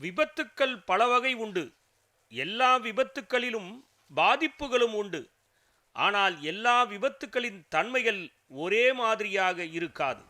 விபத்துக்கள் பல வகை உண்டு. எல்லா விபத்துக்களிலும் பாதிப்புகளும் உண்டு. ஆனால் எல்லா விபத்துக்களின் தன்மைகள் ஒரே மாதிரியாக இருக்காது.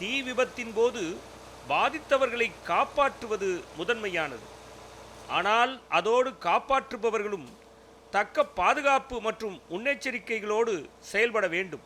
தீ விபத்தின் போது பாதித்தவர்களை காப்பாற்றுவது முதன்மையானது. ஆனால் அதோடு காப்பாற்றுபவர்களும் தக்க பாதுகாப்பு மற்றும் முன்னெச்சரிக்கைகளோடு செயல்பட வேண்டும்.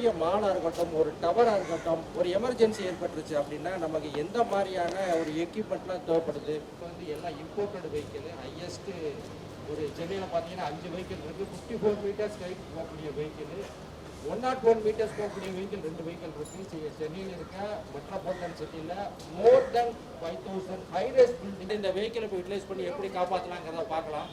பெரிய மாலாக இருக்கட்டும் ஒரு டவராக இருக்கட்டும் ஒரு எமர்ஜென்சி ஏற்பட்டுருச்சு அப்படின்னா நமக்கு எந்த மாதிரியான ஒரு எக்யூப்மெண்ட்லாம் தேவைப்படுது? இப்போ வந்து எல்லாம் இம்போர்ட்டட் வெஹிக்கிள் ஹையஸ்ட்டு ஒரு சென்னையில் பார்த்தீங்கன்னா அஞ்சு வெஹிக்கிள் இருக்குது ஃபிஃப்டி ஃபோர் மீட்டர்ஸ் கைக்கு போகக்கூடிய vehicle one naught one metres போகக்கூடிய வெஹிக்கிள் ரெண்டு வெஹிக்கிள் இருக்குது சென்னையில் இருக்க மெட்ரோபாலிட்டன் சிட்டியில் more than five thousand high rise building இந்த வெஹிக்கிளை இப்போ யூட்டிலைஸ் பண்ணி எப்படி காப்பாற்றலாங்கிறத பார்க்கலாம்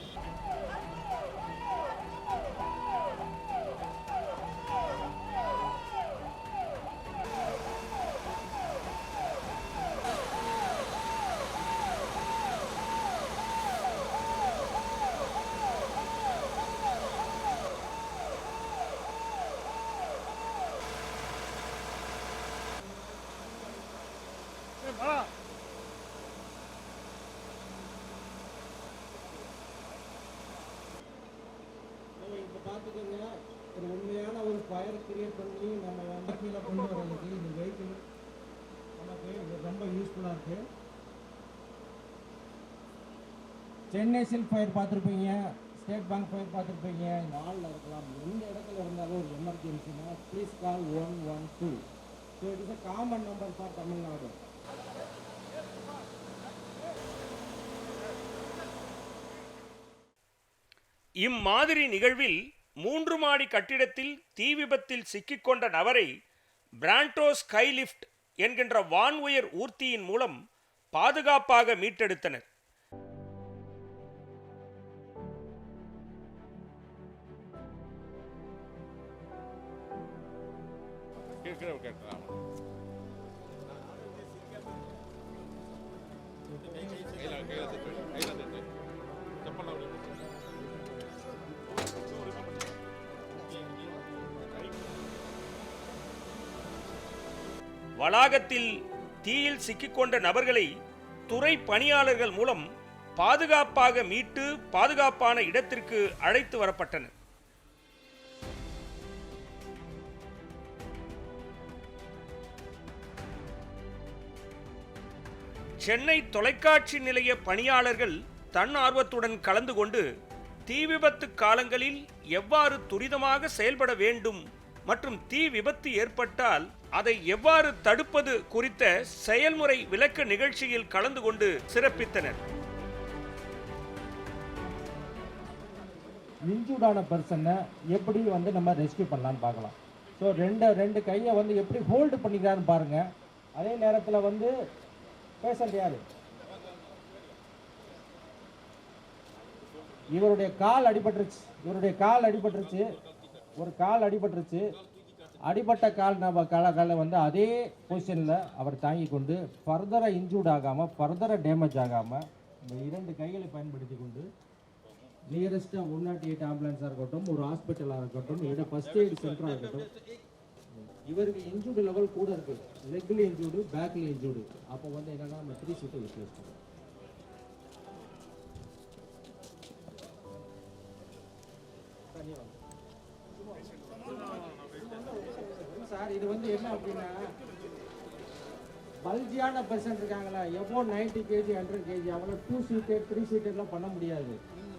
நீங்கள் இப்போ பார்த்துக்கோங்க ஒரு உண்மையான ஒரு ஃபயர் கிரியேட் பண்ணி நம்ம வந்து கீழே கொண்டு வர்றதுக்கு இந்த வெஹிக்கிள் நமக்கு இது ரொம்ப யூஸ்ஃபுல்லாக இருக்குது சென்னை சில்க் ஃபயர் பார்த்துருப்பீங்க ஸ்டேட் பேங்க் ஃபயர் பார்த்துருப்பீங்க நாளில் இருக்கலாம். எந்த இடத்துல இருந்தாலும் ஒரு எமர்ஜென்சினா please call one one two so it is a common number for Tamil Nadu இம்மாதிரி நிகழ்வில் மூன்று மாடி கட்டிடத்தில் தீ விபத்தில் சிக்கிக்கொண்ட நபரை பிராண்டோ ஸ்கைலிஃப்ட் என்கின்ற வான் உயர் ஊர்த்தியின் மூலம் பாதுகாப்பாக மீட்டெடுத்தனர். இருக்கிற கேட்டுறான் கையில் கையில் தட்டு கையில் தட்டு செப்பல் வளாகத்தில் தீயில் சிக்கிக்கொண்ட நபர்களை துறை பணியாளர்கள் மூலம் பாதுகாப்பாக மீட்டு பாதுகாப்பான இடத்திற்கு அழைத்து வரப்பட்டனர். சென்னை தொலைக்காட்சி நிலைய பணியாளர்கள் தன் ஆர்வத்துடன் கலந்து கொண்டு தீ விபத்து காலங்களில் எவ்வாறு துரிதமாக செயல்பட வேண்டும் மற்றும் தீ விபத்து ஏற்பட்டால் அதை எவ்வாறு தடுப்பது குறித்த செயல்முறை விளக்க நிகழ்ச்சியில் கலந்து கொண்டு சிறப்பித்தனர். இன்ஜூர்டான பர்சனை எப்படி வந்து நம்ம ரெஸ்க்யூ பண்ணலான்னு பார்க்கலாம். ஸோ ரெண்டு ரெண்டு கையை வந்து எப்படி ஹோல்டு பண்ணிக்கிறான்னு பாருங்க. அதே நேரத்தில் வந்து பேஷண்ட் யாரு இவருடைய கால் அடிபட்டுருச்சு. இவருடைய கால் அடிபட்டுருச்சு. ஒரு கால் அடிபட்டுருச்சு. அடிபட்ட கால் நம்ம கால கால வந்து அதே பொசிஷனில் அவர் தாங்கி கொண்டு ஃபர்தராக இன்ஜூர்ட் ஆகாமல் ஃபர்தராக டேமேஜ் ஆகாமல் இந்த இரண்டு கைகளை பயன்படுத்தி கொண்டு நியரஸ்ட்டாக ஒன் நாட் எயிட் ஆம்புலன்ஸாக இருக்கட்டும் ஒரு ஹாஸ்பிட்டலாக இருக்கட்டும் இல்லை ஃபர்ஸ்ட் சென்டராக இருக்கட்டும் இவருக்கு இன்ஜூர்டு லெவல் கூட இருக்கு. லெக்ல இன்ஜூர்டு பேக்ல இன்ஜூர்டு அப்போ வந்து என்னன்னா நம்ம த்ரீ சீட்டை ரிப்ளேஸ் பண்ணுவோம் சார் இது வந்து என்ன அப்படின்னா பல்ஜியான பர்சன் இருக்காங்களா? எவ்வளோ நைன்டி கேஜி ஹண்ட்ரட் கேஜி அவங்கள டூ சீட்டர் த்ரீ சீட்டர்லாம் பண்ண முடியாது.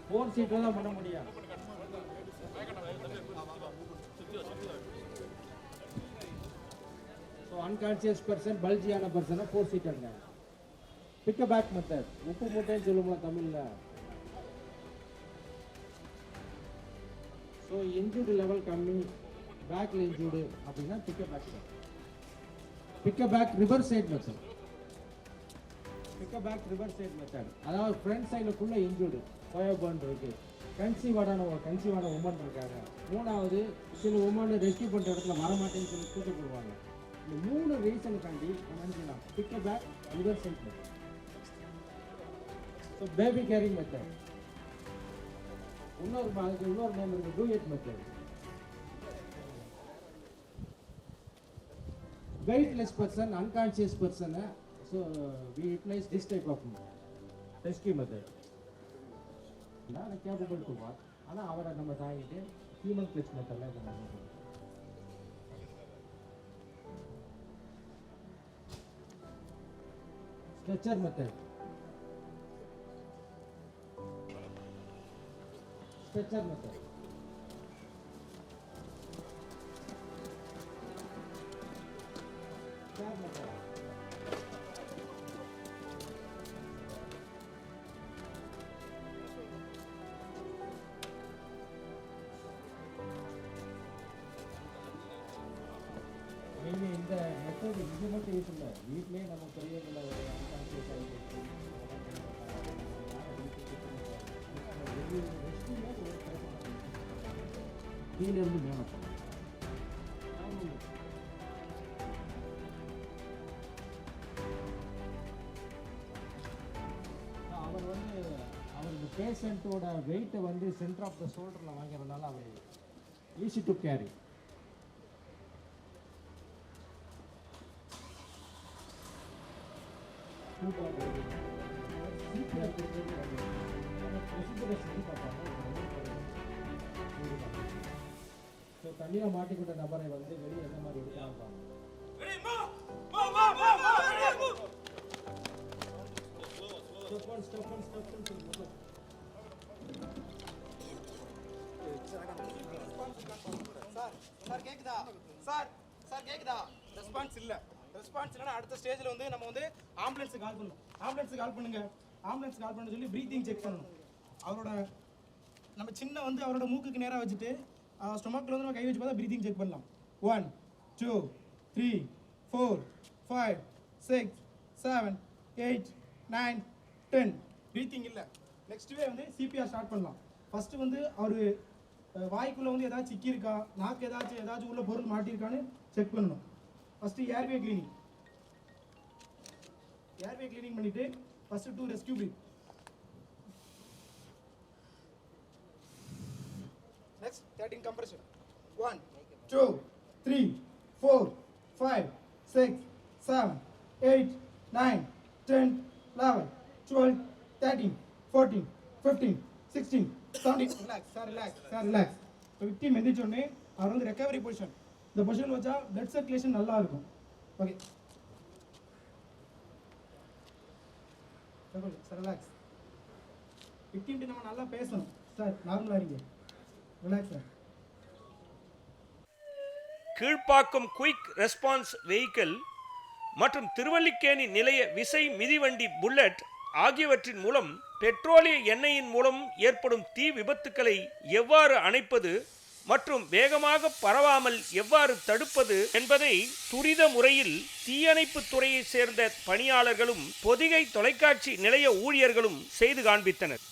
ஃபோர் சீட்டர்லாம் பண்ண முடியும். அன்கான்சியஸ் பர்சன் பல்ஜியான பர்சனை ஃபோர் சீட்டருங்க பிக்க பேக் மெத்தட் உப்பு மூட்டைன்னு சொல்லுவோம்ல தமிழில். ஸோ இன்ஜூர்டு லெவல் கம்மி. பேக்கில் இன்ஜூர்டு அப்படின்னா piggyback piggyback river side method piggyback river side method அதாவது ஃப்ரண்ட் சைடுக்குள்ளே ஃபுல்லாக இன்ஜூர்டு ஃபயர் பர்ன் ஒரு கன்சீவான கன்சீவான உமன் இருக்காங்க. மூணாவது சில உமன் ரெஸ்கியூ பண்ணுற இடத்துல வரமாட்டேன்னு சொல்லி கூட்டு போடுவாங்க இந்த மூணு ரீசனுக்காண்டி நம்ம என்ன செய்யலாம் back river side so baby carrying method இன்னொரு அதுக்கு இன்னொரு நேம் இருக்கு duet method weightless person unconscious பர்சனை so we utilize this type of rescue method non capable to what ஆனால் அவரை நம்ம தாங்கிட்டு ஹியூமன் கிளச் மெத்தடில் இதை நம்ம stretcher method stretcher method star method இந்த மெத்தட் இது மட்டும் யூஸ் இல்லை வீட்லேயே நம்ம பெரியவங்களை கீழேருந்து மேலே போகணும். அவர் வந்து அவருக்கு பேஷண்ட்டோட வெயிட்டை வந்து சென்டர் ஆஃப் த ஷோல்டரில் வாங்கிறதுனால அவர் ஈஸி டு கேரி ஸோ தண்ணியில் மாட்டிக்கிட்ட நபரை வந்து வெளியே எந்த மாதிரி எடுக்கலாம். சார் சார் கேக்குதா? சார் சார் கேக்குதா? ரெஸ்பான்ஸ் இல்ல. ரெஸ்பான்ஸ் இல்லைன்னா அடுத்த ஸ்டேஜ்ல வந்து நம்ம வந்து ஆம்புலன்ஸுக்கு கால் பண்ணணும். ஆம்புலன்ஸுக்கு கால் பண்ணுங்க. ஆம்புலன்ஸ் கால் பண்ண சொல்லி ப்ரீத்திங் செக் பண்ணணும். அவரோட நம்ம சின்ன வந்து அவரோட மூக்குக்கு நேரா வச்சுட்டு ஸ்டொமக்கில் வந்து நம்ம கை வச்சு பார்த்தா ப்ரீத்திங் செக் பண்ணலாம். One two three four five six seven eight nine ten breathing இல்லை. நெக்ஸ்ட் வே வந்து சிபிஆர் ஸ்டார்ட் பண்ணலாம். ஃபஸ்ட்டு வந்து அவர் வாய்க்குள்ளே வந்து ஏதாச்சும் சிக்கியிருக்கா? நாக்கு ஏதாச்சும் ஏதாச்சும் உள்ள பொருள் மாட்டியிருக்கான்னு செக் பண்ணணும். First airway cleaning airway cleaning பண்ணிவிட்டு first two rescue breath next thirty compression one two three four five six seven eight nine ten eleven twelve thirteen fourteen fifteen sixteen seventeen relax sir relax sir relax இப்போ victim எந்திரிச்சோடனே அவர் வந்து recovery position இந்த position வச்சா blood circulation நல்லா இருக்கும். Okay sir relax விக்டிம்ட்டு நம்ம நல்லா பேசணும். சார் நார்மலாக இருங்க. Relax sir Kilpauk quick response vehicle மற்றும் திருவல்லிக்கேணி நிலைய விசை மிதிவண்டி புல்லட் ஆகியவற்றின் மூலம் பெட்ரோலிய எண்ணெயின் மூலம் ஏற்படும் தீ விபத்துக்களை எவ்வாறு அணைப்பது மற்றும் வேகமாக பரவாமல் எவ்வாறு தடுப்பது என்பதை துரித முறையில் தீயணைப்பு துறையைச் சேர்ந்த பணியாளர்களும் பொதிகை தொலைக்காட்சி நிலைய ஊழியர்களும் செய்து காண்பித்தனர்.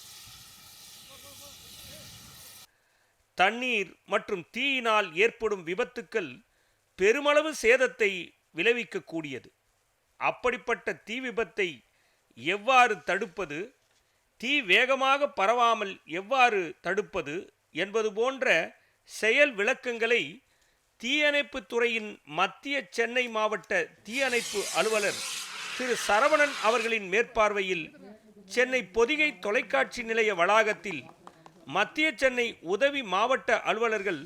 தண்ணீர் மற்றும் தீயினால் ஏற்படும் விபத்துக்கள் பெருமளவு சேதத்தை விளைவிக்கக்கூடியது. அப்படிப்பட்ட தீ விபத்தை எவ்வாறு தடுப்பது? தீ வேகமாக பரவாமல் எவ்வாறு தடுப்பது? என்பது போன்ற செயல் விளக்கங்களை தீயணைப்பு துறையின் மத்திய சென்னை மாவட்ட தீயணைப்பு அலுவலர் திரு சரவணன் அவர்களின் மேற்பார்வையில் சென்னை பொதிகை தொலைக்காட்சி நிலைய வளாகத்தில் மத்திய சென்னை உதவி மாவட்ட அலுவலர்கள்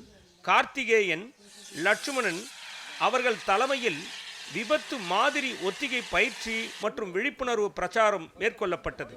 கார்த்திகேயன் லட்சுமணன் அவர்கள் தலைமையில் விபத்து மாதிரி ஒத்திகை பயிற்சி மற்றும் விழிப்புணர்வு பிரச்சாரம் மேற்கொள்ளப்பட்டது.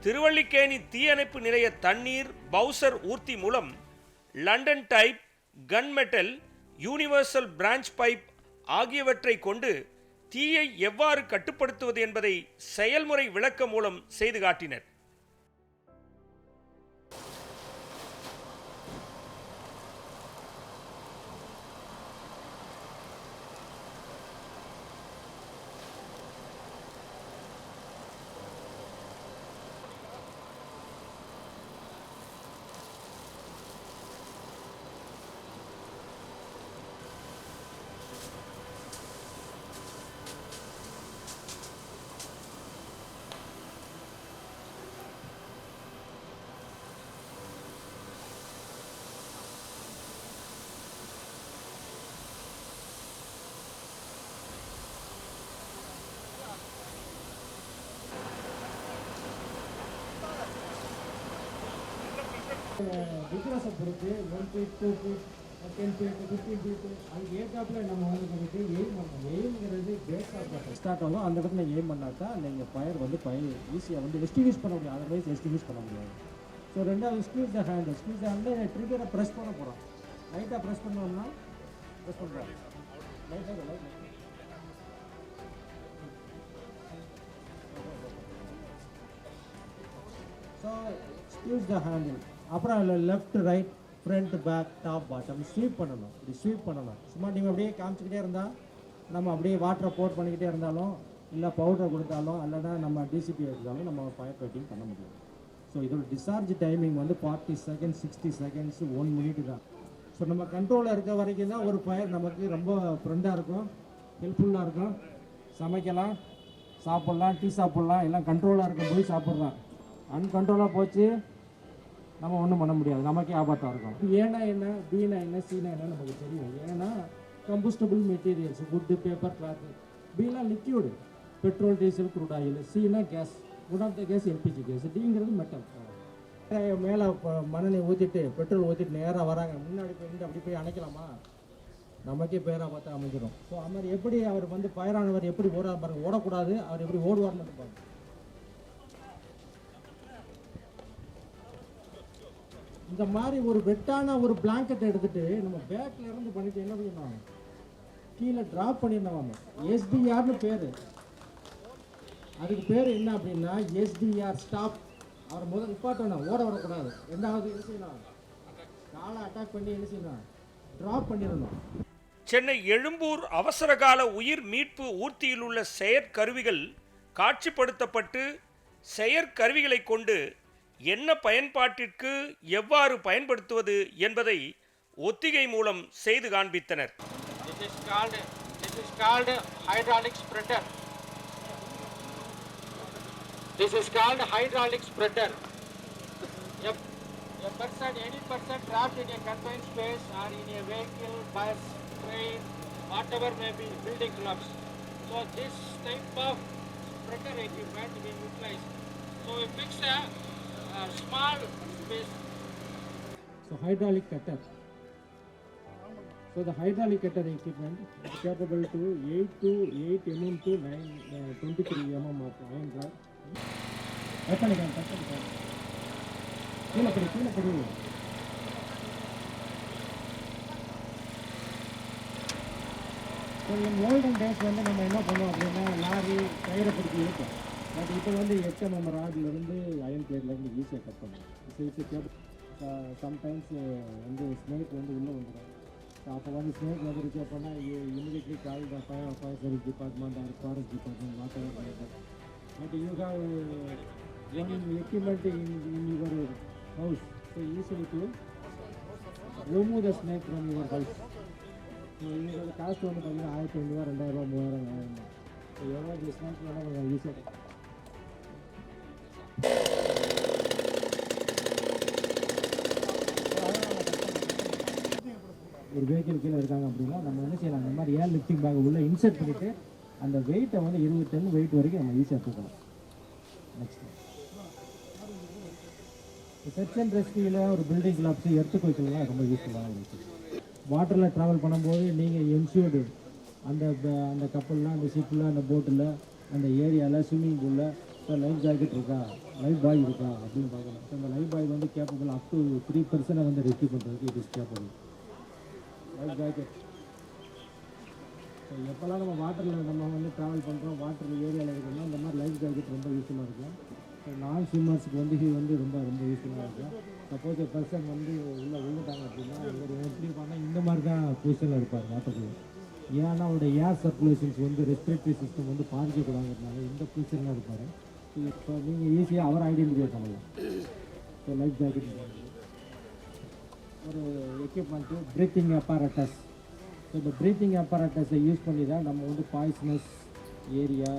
திருவல்லிக்கேணி தீயணைப்பு நிலைய தண்ணீர் பவுசர் ஊர்த்தி மூலம் London type gunmetal universal branch pipe ஆகியவற்றை கொண்டு தீயை எவ்வாறு கட்டுப்படுத்துவது என்பதை செயல்முறை விளக்க மூலம் செய்து காட்டினர். திக்னஸை பொறுத்து one feet two feet ten feet fifteen feet அதுக்கு ஏற்றாப்புல நம்ம வந்து பண்ணிட்டு எய்ம் பண்ணணும் எய்ம்ங்கிறது பேஸ் ஸ்டார்ட் ஆகும். அந்த இடத்துல எய்ம் பண்ணாக்கா நீங்கள் ஃபயர் வந்து ஃபயர் ஈஸியாக வந்து எஸ்டிங்யூஸ் பண்ண முடியும். அதர்வைஸ் எஸ்டிங்யூஸ் பண்ண முடியாது. ஸோ ரெண்டாவது squeeze the hand squeeze the handle ட்ரிகரை press பண்ண போகிறோம் லைட்டாக ப்ரெஸ் பண்ணோம்னா ப்ரெஸ் பண்ணுறோம் லைட்டாக light so squeeze the handle அப்புறம் அதில் left right front back top bottom sweep பண்ணணும். இப்படி ஸ்வீப் பண்ணணும். சும்மா நீங்கள் அப்படியே காமிச்சிக்கிட்டே இருந்தால் நம்ம அப்படியே வாட்டரை போர்ட் பண்ணிக்கிட்டே இருந்தாலும் இல்லை பவுடரை கொடுத்தாலும் இல்லைன்னா நம்ம டிசிபி எடுத்தாலும் நம்ம ஃபயர் ஃபைட்டிங் பண்ண முடியும். ஸோ இதோட டிஸ்சார்ஜ் டைமிங் வந்து forty seconds sixty seconds one minute தான். ஸோ நம்ம கண்ட்ரோலில் இருக்க வரைக்கும் தான் ஒரு ஃபயர் நமக்கு ரொம்ப ஃப்ரெண்டாக இருக்கும் ஹெல்ப்ஃபுல்லாக இருக்கும். சமைக்கலாம் சாப்பிட்லாம் டீ சாப்பிட்லாம் எல்லாம் கண்ட்ரோலாக இருக்கும்போது சாப்பிட்லாம். அன்கண்ட்ரோலாக போச்சு நம்ம ஒன்றும் பண்ண முடியாது. நமக்கே ஆபத்தாக இருக்கும். ஏன்னா என்ன? பீனா என்ன? சீனா என்ன? நமக்கு தெரியும். ஏன்னா combustible materials good paper cloth Beena liquid petrol diesel crude oil China gas cut off the gas LPG gas டீங்கிறது metal மேலே மண்ணெண்ணெய் ஊற்றிட்டு பெட்ரோல் ஊற்றிட்டு நேராக வராங்க. முன்னாடி போய் அப்படி போய் அணைக்கலாமா? நமக்கே பேராக பார்த்தா அமைஞ்சிடும் ஸோ அது மாதிரி எப்படி அவர் வந்து பயரானவர் எப்படி ஓடாம பாருங்க. ஓடக்கூடாது. அவர் எப்படி ஓடுவார்னு பாருங்க. இந்த மாதிரி ஒரு வெட்டான ஒரு பிளாங்கெட் எடுத்துட்டு நம்ம பேக்கில் இருந்து பண்ணிட்டு என்ன பண்ணிடணும்? கீழே ட்ராப் பண்ணிடணும் எஸ்டிஆர்னு பேர். அதுக்கு பேர் என்ன அப்படின்னா எஸ்டிஆர் ஸ்டாப் அவர் முதல் நிப்பாட்டணும் ஓட விடக்கூடாது. ரெண்டாவது என்ன செய்யணும்? காலை அட்டாக் பண்ணி என்ன செய்யணும்? ட்ராப் பண்ணிடணும். சென்னை எழும்பூர் அவசரகால உயிர் மீட்பு ஊர்த்தியில் உள்ள செயற்கருவிகள் காட்சிப்படுத்தப்பட்டு செயற்கருவிகளை கொண்டு என்ன பயன்பாட்டிற்கு எவ்வாறு பயன்படுத்துவது என்பதை ஒத்திகை மூலம் செய்து காண்பித்தனர் This is called hydraulic spreader. A, a person, any person trapped in a confined space or in a vehicle, bus, train, whatever may be, building blocks. So this type of spreader equipment we utilize. So we fix a small space So hydraulic cutter. So the hydraulic cutter equipment is capable to 8 to 8 mm to 9, uh, 23 mm of iron rod. Cut பண்ணிக்கலாம், cut பண்ணிக்கலாம். கீழே படி, கீழே படி. So in olden days வந்து நம்ம என்ன பண்ணுவோம் அப்படின்னா லாரி டயரை பிடிச்சி இழுப்போம் பட் இப்போ வந்து எச்எம்எம் ராட்லேருந்து அயன் பிளேட்லேருந்து ஈஸியாக கட் பண்ணுவோம் ஈஸியாக சம்டைம்ஸ் வந்து ஸ்னேக் வந்து உள்ளே வந்துடும் அப்போ வந்து ஸ்னேக் வந்துருச்சு அப்படின்னா immediately call the fire fire service department or forest department whatever but you have one equipment in in your house so easily to remove the snake from your house so இவங்களோட cost வந்து பார்த்தீங்கன்னா ஆயிரத்தி ஐநூறுவா ரெண்டாயிரரூவா மூவாயிரம் ஆயிரம் so எவ்வளோ snake வேணால் கொஞ்சம் ஈஸியாக ஒரு வெஹிக்கிள் கீழே இருக்காங்க அப்படின்னா நம்ம என்ன செய்யலாம்? அந்த மாதிரி ஏர் லிஃப்டிங் பேக் உள்ள இன்சர்ட் பண்ணிவிட்டு அந்த வெயிட்டை வந்து இருபது டன் வெயிட் வரைக்கும் நம்ம ஈஸியாக தூக்கலாம். நெக்ஸ்ட் செர்ச் அண்ட் ரெஸ்கியூவில் ஒரு பில்டிங் கிளாப்ஸ் எடுத்து கோய்க்கெல்லாம் ரொம்ப யூஸ்ஃபுல்லாக இருக்குது வாட்டரில் ட்ராவல் பண்ணும்போது நீங்கள் என்ஷூர்டு அந்த அந்த கப்பலில் அந்த ஷிப்பில் அந்த போட்டில் அந்த ஏரியாவில் ஸ்விம்மிங் பூலில் சார் லைஃப் ஜாக்கெட் இருக்கா? லைஃப் பாய் இருக்கா? அப்படின்னு பார்க்கணும். இந்த லைஃப் பாய் வந்து கேப்பபிள் அப் டு த்ரீ பர்சனை வந்து ரெஸ்கியூ பண்ணுறதுக்கு it is capable life jacket so எப்போல்லாம் நம்ம வாட்டரில் நம்ம வந்து ட்ராவல் பண்ணுறோம் வாட்டர் ஏரியாவில் இருக்கோம்னா இந்த மாதிரி லைஃப் ஜாக்கெட் ரொம்ப யூஸ்ஃபுல்லாக இருக்கும். ஸோ நான் ஸ்விம்மர்ஸுக்கு வந்து இது வந்து ரொம்ப ரொம்ப யூஸ்ஃபுல்லாக இருக்கும். சப்போஸ் ஒரு பர்சன் வந்து உள்ளே விழுந்துட்டாங்க அப்படின்னா இவர் எப்படி பண்ணால் இந்த மாதிரி தான் பொசிஷனில் இருப்பார் வாட்டருக்குள்ள ஏன்னா அவருடைய ஏர் சர்க்குலேஷன்ஸ் வந்து ரெஸ்பிரேட்டரி சிஸ்டம் வந்து பாதிக்கக்கூடாதுனால இந்த பொசிஷனில் இருப்பார். இப்போ நீங்கள் ஈஸியாக அவரை ஐடென்டிஃபை பண்ணலாம். இப்போ லைஃப் ஜாக்கெட் ஒரு எக்யூப்மெண்ட்டு ப்ரீத்திங் அப்பாரட்டஸ் ஸோ இந்த ப்ரீத்திங் அப்பாரட்டஸை யூஸ் பண்ணி தான் நம்ம வந்து poisonous area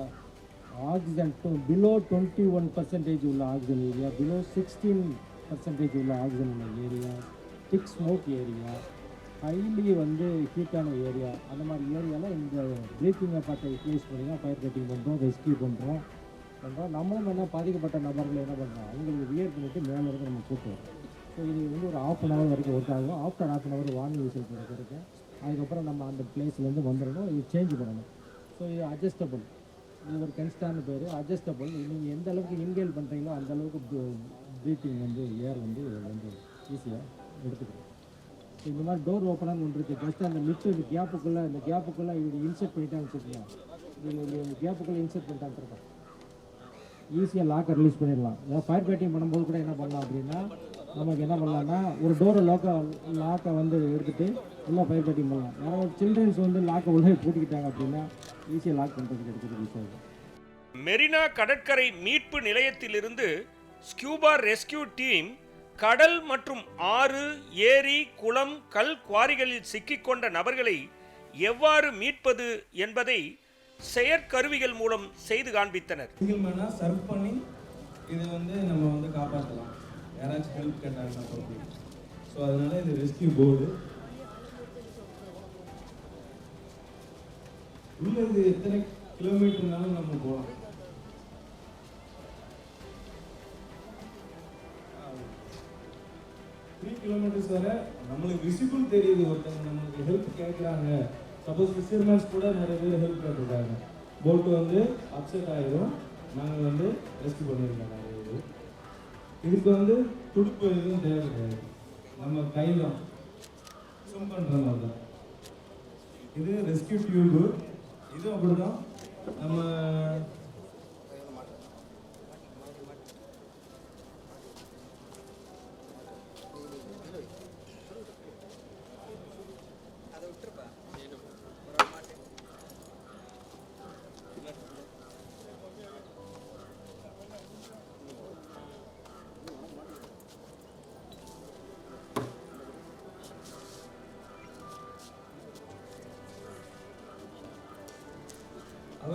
oxygen below twenty one percentage உள்ள oxygen area below sixteen percentage உள்ள ஆக்சிஜன் உள்ள area thick smoke area highly வந்து ஹீட்டான ஏரியா அந்த மாதிரி ஏரியாவில் இந்த ப்ரீத்திங் அப்பார்ட்டை யூஸ் பண்ணி தான் ஃபயர் கட்டிங் பண்ணுறோம் ரெஸ்கியூ பண்ணுறோம் பண்ணுறோம் நம்மளும் என்ன பாதிக்கப்பட்ட நபர்கள் என்ன பண்ணுறோம் அவங்களுக்கு வியர் பண்ணிவிட்டு மேலே இருந்து நம்ம கூட்டுவோம் ஸோ இது வந்து ஒரு ஆஃப் அன் ஹவர் வரைக்கும் ஒர்க் ஆகும். After half an hour warning whistle இருக்குது அதுக்கப்புறம் நம்ம அந்த பிளேஸ்லேருந்து வந்துடணும். இது சேஞ்ச் பண்ணணும். ஸோ இது அட்ஜஸ்டபுள் இது ஒரு கன்ஸ்டான பேர். அட்ஜஸ்டபுள் நீங்கள் எந்த அளவுக்கு இன்கேல் பண்ணுறீங்களோ அந்த அளவுக்கு ப்ரீத்திங் வந்து ஏர் வந்து வந்து ஈஸியாக எடுத்துக்கிறோம் ஸோ இந்த மாதிரி டோர் ஓப்பனாக ஒன்று இருக்குது ஜஸ்ட் அந்த லிஃப்ட் இந்த கேப்புக்குள்ளே இந்த கேப்புக்குள்ளே இப்படி இன்செர்ட் பண்ணிட்டான்னு வச்சுக்கோங்க. இது இந்த கேப்புக்குள்ளே இன்செர்ட் பண்ணிட்டான்னு இருக்கோம் ஈஸியாக லாக்கை ரிலீஸ் பண்ணிடலாம். ஏதாவது ஃபயர் ஃபைட்டிங் பண்ணும்போது கூட என்ன பண்ணலாம் அப்படின்னா நமக்கு என்ன பண்ணலாம்னா ஒரு டோரை லாக்கை லாக்கை வந்து எடுத்துகிட்டு உள்ளே ஃபயர் ஃபைட்டிங் பண்ணலாம். யாராவது சில்ட்ரன்ஸ் வந்து லாக்கை உள்ளே பூட்டிக்கிட்டாங்க அப்படின்னா ஈஸியாக லாக் பண்ணுறதுக்கு எடுக்கிறது மெரினா கடற்கரை மீட்பு நிலையத்திலிருந்து ஸ்கியூபா ரெஸ்கியூ டீம் கடல் மற்றும் ஆறு ஏரி குளம் கல் குவாரிகளில் சிக்கிக்கொண்ட நபர்களை எவ்வாறு மீட்பது என்பதை செயற்கருவிகள் மூலம் செய்து காண்பித்தனர். சிங்கிள் சர்வ் பண்ணி இது வந்து நம்ம வந்து காப்பாற்றலாம் யாராச்சும் ஹெல்ப் கேட்டாங்கன்னா ஸோ அதனால இது ரெஸ்கியூ போர்டு உள்ள இது எத்தனை கிலோமீட்டர்னாலும் நம்ம போகலாம். த்ரீ கிலோமீட்டர்ஸ் வர நம்மளுக்கு விசிபிள் தெரியுது. ஒருத்தங்க நம்மளுக்கு ஹெல்ப் கேட்குறாங்க. சப்போஸ் ஃபிஷர்மேன்ஸ் கூட நிறைய பேர் ஹெல்ப் பண்ணிருக்காங்க போட்டு வந்து அப்செட் ஆகிடும் நாங்கள் வந்து ரெஸ்க்யூ பண்ணியிருக்கோம் நிறைய இது இதுக்கு வந்து துடுப்பு எதுவும் தேவை கிடையாது நம்ம கையில் ஸ்விம் பண்ணுற மாதிரி தான் இது ரெஸ்க்யூ டியூபு இதுவும் அப்படி தான் நம்ம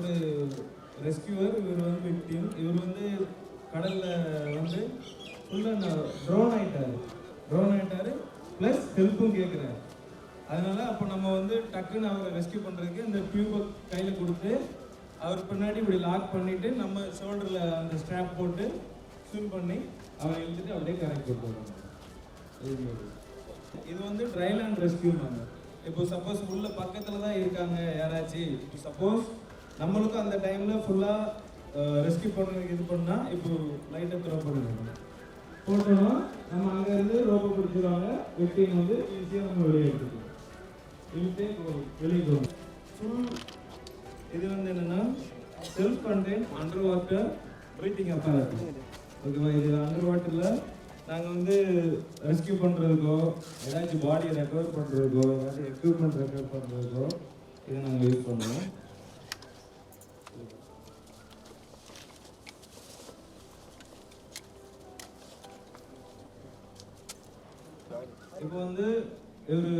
ஒரு ரெஸ்கியூவர் இவர் வந்து விக்டிம் இவர் வந்து கடலில் வந்து ஃபுல்லாக ட்ரோன் ஆகிட்டார் ட்ரோன் ஆகிட்டார் ப்ளஸ் ஹெல்ப்பும் கேட்குறாரு அதனால அப்போ நம்ம வந்து டக்குன்னு அவரை ரெஸ்கியூ பண்ணுறதுக்கு இந்த டியூபை கையில் கொடுத்து அவர் பின்னாடி இப்படி லாக் பண்ணிவிட்டு நம்ம ஷோல்டரில் அந்த ஸ்ட்ராப் போட்டு ஸ்விம் பண்ணி அவரை இழுத்துட்டு அப்படியே கரெக்ட் கொண்டு இது வந்து வந்து ட்ரைலேண்ட் ரெஸ்கியூ நாங்கள் இப்போ சப்போஸ் உள்ள பக்கத்தில் தான் இருக்காங்க யாராச்சும் இப்போ சப்போஸ் நம்மளுக்கும் அந்த டைமில் ஃபுல்லாக ரெஸ்கியூ பண்ணுறதுக்கு இது பண்ணால் இப்போ லைட்டை த்ரோ பண்ணுங்க போட்டோம்னா நம்ம அங்கேருந்து ரோப்பை பிடிச்சிருவாங்க. வெட்டிங் வந்து ஈஸியாக நம்ம வெளியே எடுத்துக்கலாம். இழுத்தே வெளியே போகும் ஃபுல் இது வந்து என்னென்னா self content under water breathing apparatus ஓகேவா இது அண்டர் வாட்டரில் நாங்கள் வந்து ரெஸ்கியூ பண்ணுறதுக்கோ ஏதாச்சும் பாடியை ரெக்கவர் பண்ணுறதுக்கோ ஏதாச்சும் எக்யூப்மெண்ட் ரெக்கவர் பண்ணுறதுக்கோ இதை நாங்கள் யூஸ் பண்ணுவோம். இப்போ வந்து ஒரு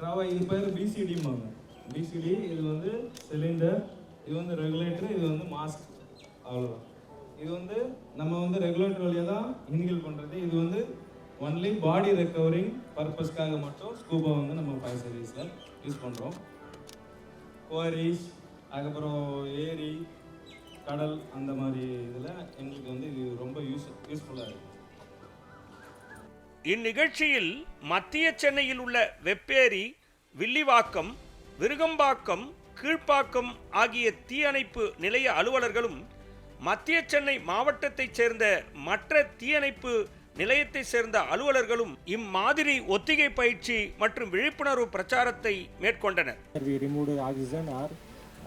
ராவா இது பேர் பிசிடிம்பாங்க பிசிடி இது வந்து சிலிண்டர் இது வந்து ரெகுலேட்டர் இது வந்து மாஸ்க் அவ்வளோதான் இது வந்து நம்ம வந்து ரெகுலேட்டர் வழியாக தான் இன்ஹில் பண்ணுறது இது வந்து ஒன்லி பாடி ரெக்கவரிங் பர்பஸ்க்காக மட்டும் ஸ்கூபா வந்து நம்ம ஃபயர் சர்வீஸில் யூஸ் பண்ணுறோம் குவாரிஸ் அதுக்கப்புறம் ஏரி கடல் அந்த மாதிரி இதில் எங்களுக்கு வந்து இது ரொம்ப யூஸ் யூஸ்ஃபுல்லாக இருக்குது இந்நிகழ்ச்சியில் மத்திய சென்னையில் உள்ள வெப்பேரி வில்லிவாக்கம் விருகம்பாக்கம் கீழ்ப்பாக்கம் ஆகிய தீயணைப்பு நிலைய அலுவலர்களும் மத்திய சென்னை மாவட்டத்தைச் சேர்ந்த மற்ற தீயணைப்பு நிலையத்தைச் சேர்ந்த அலுவலர்களும் இம்மாதிரி ஒத்திகை பயிற்சி மற்றும் விழிப்புணர்வு பிரச்சாரத்தை மேற்கொண்டனர்.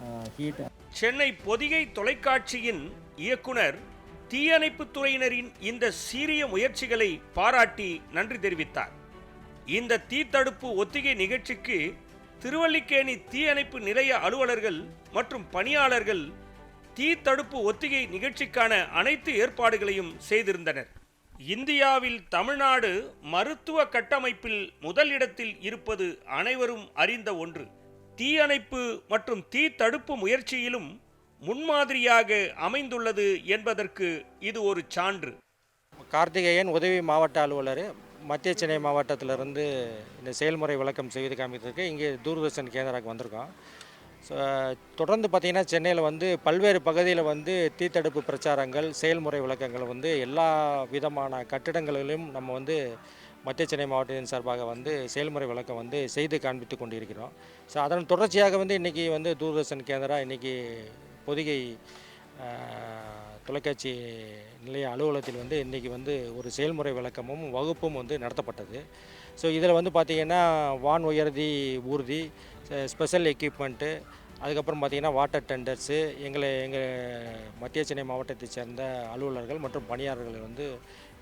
Uh, சென்னை பொதிகை தொலைக்காட்சியின் இயக்குனர் தீயணைப்புத் துறையினரின் இந்த சீரிய முயற்சிகளை பாராட்டி நன்றி தெரிவித்தார். இந்த தீத்தடுப்பு ஒத்திகை நிகழ்ச்சிக்கு திருவல்லிக்கேணி தீயணைப்பு நிலைய அலுவலர்கள் மற்றும் பணியாளர்கள் தீத்தடுப்பு ஒத்திகை நிகழ்ச்சிக்கான அனைத்து ஏற்பாடுகளையும் செய்திருந்தனர். இந்தியாவில் தமிழ்நாடு மருத்துவ கட்டமைப்பில் முதல் இடத்தில் இருப்பது அனைவரும் அறிந்த ஒன்று. தீயணைப்பு மற்றும் தீ தடுப்பு முயற்சியிலும் முன்மாதிரியாக அமைந்துள்ளது என்பதற்கு இது ஒரு சான்று. கார்த்திகேயன் உதவி மாவட்ட அலுவலர் மத்திய சென்னை மாவட்டத்திலிருந்து இந்த செயல்முறை விளக்கம் செய்து காமிக்கிறதுக்கு இங்கே தூர்தர்ஷன் கேந்திராக்கு வந்திருக்கோம். ஸோ தொடர்ந்து பார்த்திங்கன்னா சென்னையில் வந்து பல்வேறு பகுதியில் வந்து தீத்தடுப்பு பிரச்சாரங்கள் செயல்முறை விளக்கங்கள் வந்து எல்லா விதமான கட்டிடங்களிலும் நம்ம வந்து மத்திய சென்னை மாவட்டத்தின் சார்பாக வந்து செயல்முறை விளக்கம் வந்து செய்து காண்பித்து கொண்டிருக்கிறோம். ஸோ அதன் தொடர்ச்சியாக வந்து இன்றைக்கி வந்து தூர்தர்ஷன் கேந்திரா இன்றைக்கி பொதிகை தொலைக்காட்சி நிலைய அலுவலகத்தில் வந்து இன்றைக்கி வந்து ஒரு செயல்முறை விளக்கமும் வகுப்பும் வந்து நடத்தப்பட்டது. ஸோ இதில் வந்து பார்த்திங்கன்னா வான் உயர்தி ஊர்தி ஸ்பெஷல் எக்யூப்மெண்ட்டு அதுக்கப்புறம் பார்த்திங்கன்னா வாட்டர் டெண்டர்ஸு எங்களை எங்கள் மத்திய சென்னை மாவட்டத்தைச் சேர்ந்த அலுவலர்கள் மற்றும் பணியாளர்கள் வந்து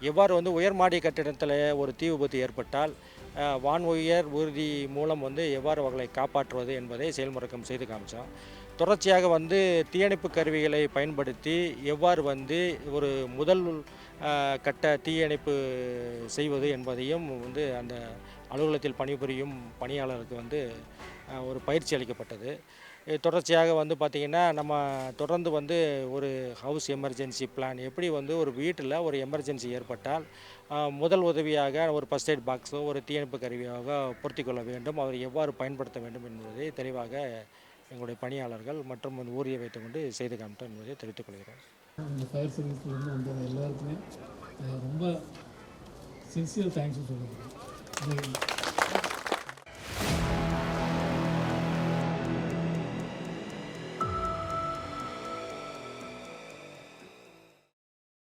எவ்வாறு வந்து உயர்மாடி கட்டிடத்தில் ஒரு தீ விபத்து ஏற்பட்டால் வான் உயர் ஊர்தி மூலம் வந்து எவ்வாறு அவர்களை காப்பாற்றுவது என்பதை செயல்முறைக்கம் செய்து காமிச்சோம். தொடர்ச்சியாக வந்து தீயணைப்பு கருவிகளை பயன்படுத்தி எவ்வாறு வந்து ஒரு முதல் கட்ட தீயணைப்பு செய்வது என்பதையும் வந்து அந்த அலுவலகத்தில் பணிபுரியும் பணியாளருக்கு வந்து ஒரு பயிற்சி அளிக்கப்பட்டது. தொடர்ச்சியாக வந்து பார்த்திங்கன்னா நம்ம தொடர்ந்து வந்து ஒரு ஹவுஸ் எமர்ஜென்சி பிளான் எப்படி வந்து ஒரு வீட்டில் ஒரு எமர்ஜென்சி ஏற்பட்டால் முதல் உதவியாக ஒரு ஃபஸ்ட் எய்ட் பாக்ஸோ ஒரு தீயணைப்பு கருவியாக பொருத்திக் கொள்ள வேண்டும். அவர் எவ்வாறு பயன்படுத்த வேண்டும் என்பதை தெளிவாக எங்களுடைய பணியாளர்கள் மற்றும் அந்த ஊரியை வைத்துக்கொண்டு செய்து காமிட்டோம் என்பதை தெரிவித்துக் கொள்கிறேன். இந்த ஃபயர் சர்வீஸ்லேருந்து வந்த எல்லாருக்குமே ரொம்ப சின்சியர் தேங்க்ஸ் சொல்லுங்கள்